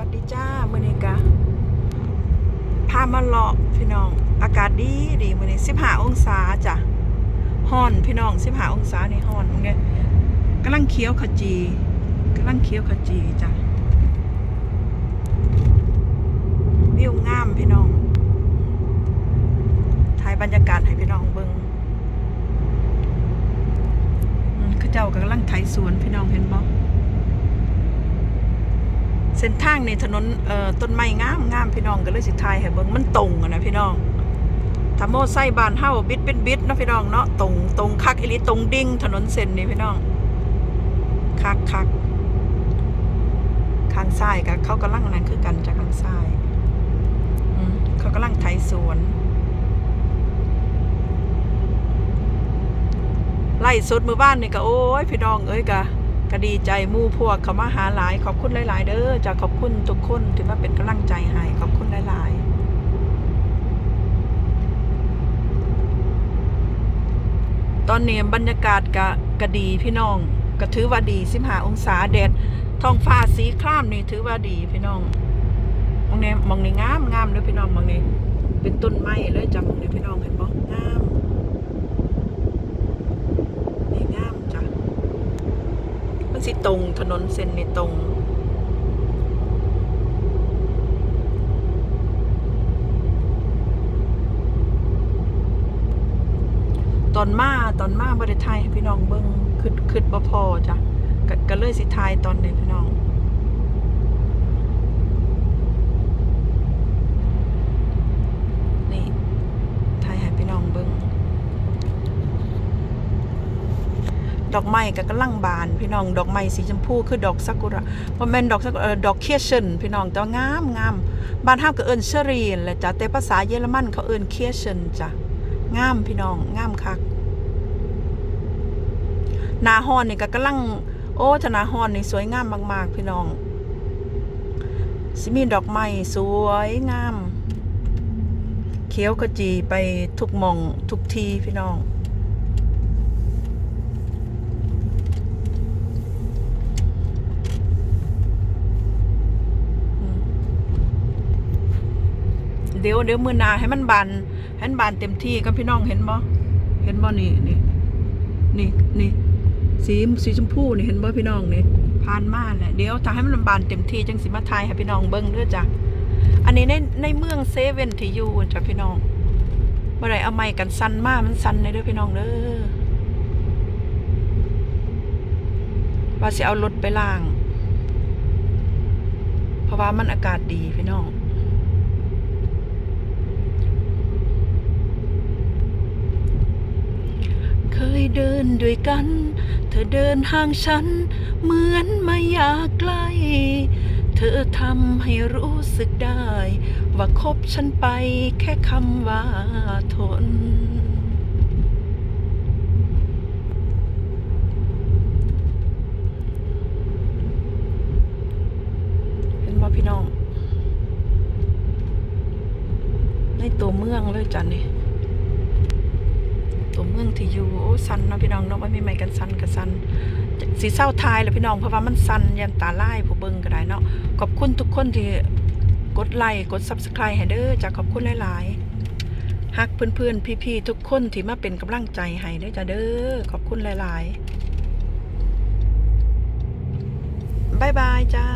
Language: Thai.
วัสดีจ้ามือนี้กะพามาเลาะพี่น้อง อากาศดีดีมื้อนี้15องศาจ้ะฮ้อนพี่น้อง15องศาในี่ฮ้อนตรงเนี้ยกำลังเคี้ยวขจีกำลังเคี้ยวขจีจ้ะวิวงามพี่น้องถ่ายบรรยากาศให้พี่น้องเบิงอืมเขาเจ้ากำลังไถสวนพี่น้องเห็นบ่ ส้นทางในถนนเอ่อต้นไม้งามงามพี่น้องก็เลยสิทายให้เบิ่งมันตรงอะนะพี่น้องถ้าโมไซค์บ้านเฮาบิดเป็นบิดนาะพี่น้องเนาะตรงตรงคักอีลีตรงดิ่งถนนเส้นนี่พี่น้องคักคักข้างซ้ายก็เขากำลังนั่นคือกันจากข้างซ้ายเขากำลังไถสวนไล่สดมือบ้านนี่ก็โอ้ยพี่น้องเอ้ยกะ ก็ดีใจมู่พวกเขามาหาหลาย ขอบคุณหลาย ๆ เด้อจะขอบคุณทุกคนที่มาเป็นกำลังใจให้ขอบคุณหลาย ๆตอนนี้บรรยากาศก็ก็ดีพี่น้องก็ถือว่าดี15องศาแดดท้องฟ้าสีครามนี่ถือว่าดีพี่น้องมองนี้มองนี้งามงามเด้อพี่น้องมองนี้เป็นต้นไม้เลยจ้ะมองนี้พี่น้องเห็นบ่งามนี่งามจ้ะ สิตรงถนนเส้นนี่ตรงตอนมาตอนมาบริไทยให้พี่น้องเบิ้งคืดคืดบ่พอจ้ะก็ก็เลยสิทายตอนนี้พี่น้อง นี่ทายให้พี่น้องเบิ้ง ดอกไม้ก็กำลังบานพี่น้องดอกไม้สีชมพูคือดอกซากุระบ่แม่นดอกซากุระดอกเคียเชนพี่น้องแต่ว่างามงามบ้านเฮาก็เอิ้นเชอรีนแหละจ้ะแต่ภาษาเยอรมันเขาเอิ้นเคียเชนจ้ะงามพี่น้องงามคักนาฮอนนี่ก็กำลัง โอ้ถ้าหน้าฮอนนี่สวยงามมากๆ พี่น้องสิมีดอกไม้สวยงาม เขียวขจีไปทุกมองทุกทีพี่น้อง เดี๋ยวเดี๋ยวมือนาให้มันบานให้มันบานเต็มที่ก็พี่น้องเห็นบ่เห็นบ่นี่นี่นี่นี่สีสีชมพูนี่เห็นบ่พี่น้องนี่ผ่านมาแหละเดี๋ยวถ้าให้มันบานเต็มที่จังสิมาทายให้พี่น้องเบิ่งเด้อจ้ะอันนี้ในในเมืองเซเว่นที่อยู่จ้ะพี่น้องบ่อได้เอาไม้กันสั่นมามันสั่นเลยเด้อพี่น้องเด้อว่าสิเอารถไปล้าง เพราะว่ามันอากาศดีพี่น้อง เคยเดินด้วยกัน เธอเดินห่างฉัน เหมือนไม่อยากใกล้เธอทำให้รู้สึกได้ ว่าคบฉันไปแค่คำว่าทน เห็นบ่พี่น้อง ในตัวเมืองเลยจ้ะนี่ ตัวเมืองที่อยู่โอ้สันเนาะพี่น้องเนาะว่ามีไม้กันสันกับสันสีเศร้าทายแล้วพี่น้องเพราะว่ามันสันยันตาลายผู้เบิ่งก็ได้เนาะขอบคุณทุกคนที่กดไลค์กด Subscribe ให้เด้อจะขอบคุณหลายๆฮักเพื่อนๆพี่ๆทุกคนที่มาเป็นกำลังใจให้เด้อจ้ะเด้อขอบคุณหลายๆบายบายจ้า